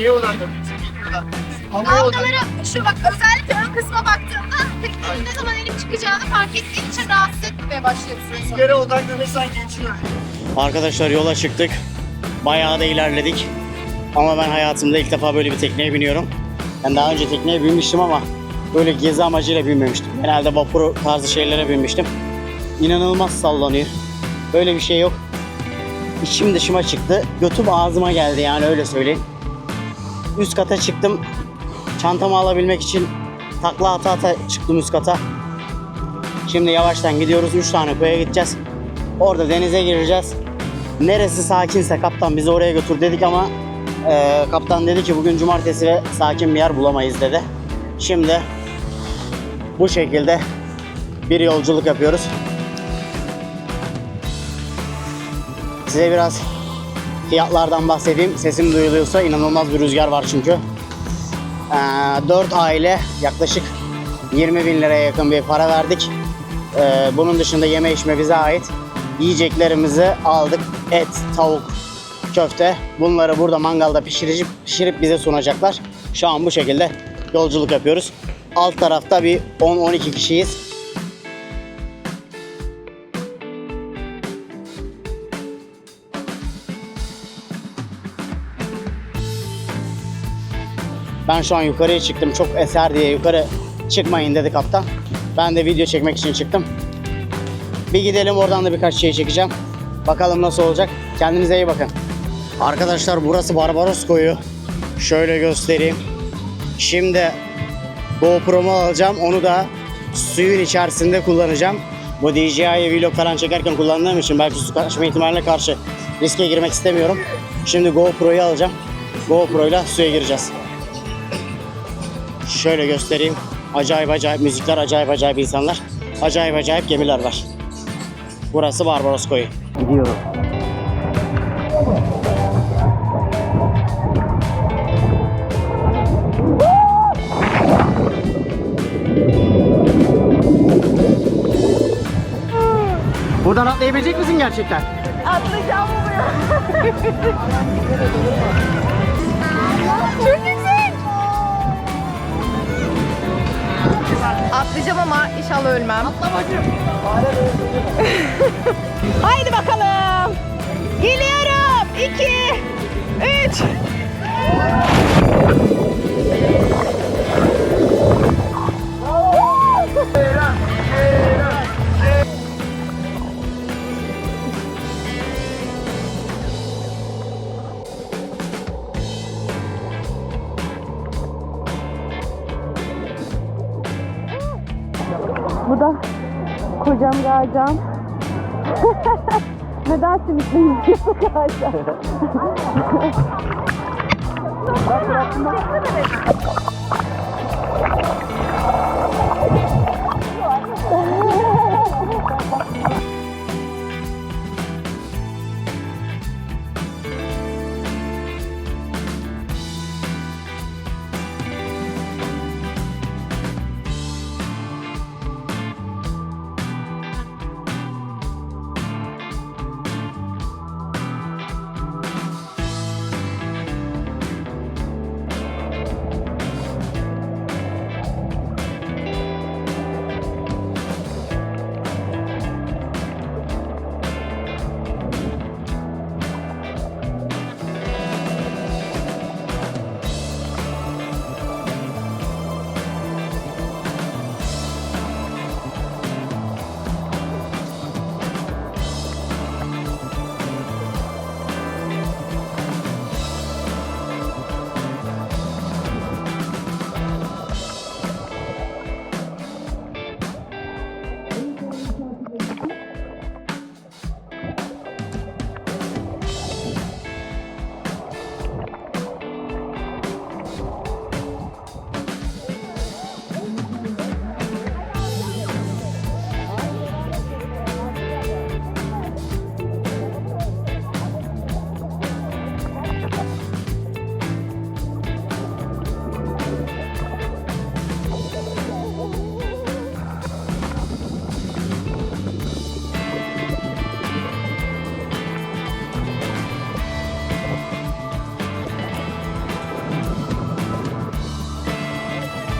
Şeye odaklanıyorsun. Havaya odaklanıyorsun. Şu bak özellikle ön kısma baktığımda teknenin ne zaman inip çıkacağını fark ettiğin için rahatsız etmeye başlıyor bir süre sonra. Yere odaklanırsan geçiyor. Arkadaşlar yola çıktık. Bayağı da ilerledik. Ama ben hayatımda ilk defa böyle bir tekneye biniyorum. Ben daha önce tekneye binmiştim ama böyle gezi amacıyla binmemiştim. Genelde vapur tarzı şeylere binmiştim. İnanılmaz sallanıyor. Böyle bir şey yok. İçim dışıma çıktı. Götüm ağzıma geldi yani öyle söyleyeyim. Üst kata çıktım. Çantamı alabilmek için takla ata ata çıktım üst kata. Şimdi yavaştan gidiyoruz. 3 tane koya gideceğiz. Orada denize gireceğiz. Neresi sakinse kaptan bizi oraya götür dedik ama e, kaptan dedi ki bugün cumartesi ve sakin bir yer bulamayız dedi. Şimdi bu şekilde bir yolculuk yapıyoruz. Size biraz fiyatlardan bahsedeyim. Sesim duyuluyorsa inanılmaz bir rüzgar var çünkü. Ee, 4 aile yaklaşık 20 bin liraya yakın bir para verdik. Ee, bunun dışında yeme içme bize ait. Yiyeceklerimizi aldık. Et, tavuk, köfte. Bunları burada mangalda pişirip, pişirip bize sunacaklar. Şu an bu şekilde yolculuk yapıyoruz. Alt tarafta bir 10-12 kişiyiz. Ben şu an yukarıya çıktım. Çok eser diye yukarı çıkmayın dedi kaptan. Ben de video çekmek için çıktım. Bir gidelim oradan da birkaç şey çekeceğim. Bakalım nasıl olacak. Kendinize iyi bakın. Arkadaşlar burası Barbaros koyu. Şöyle göstereyim. Şimdi GoPro'mu alacağım. Onu da suyun içerisinde kullanacağım. Bu DJI vlog falan çekerken kullandığım için belki su kaçma ihtimaline karşı riske girmek istemiyorum. Şimdi GoPro'yu alacağım. GoPro'yla suya gireceğiz. Şöyle göstereyim. Acayip acayip müzikler, acayip acayip insanlar. Acayip acayip gemiler var. Burası Barbaros Koyu. Gidiyorum. Buradan atlayabilecek misin gerçekten? Atlayacağım buraya. Çok yüksek. Atlayacağım ama inşallah ölmem. Haydi bakalım. Geliyorum. İki, üç. Bu da kocam Racan. Neden simitle yüzüyor Racan?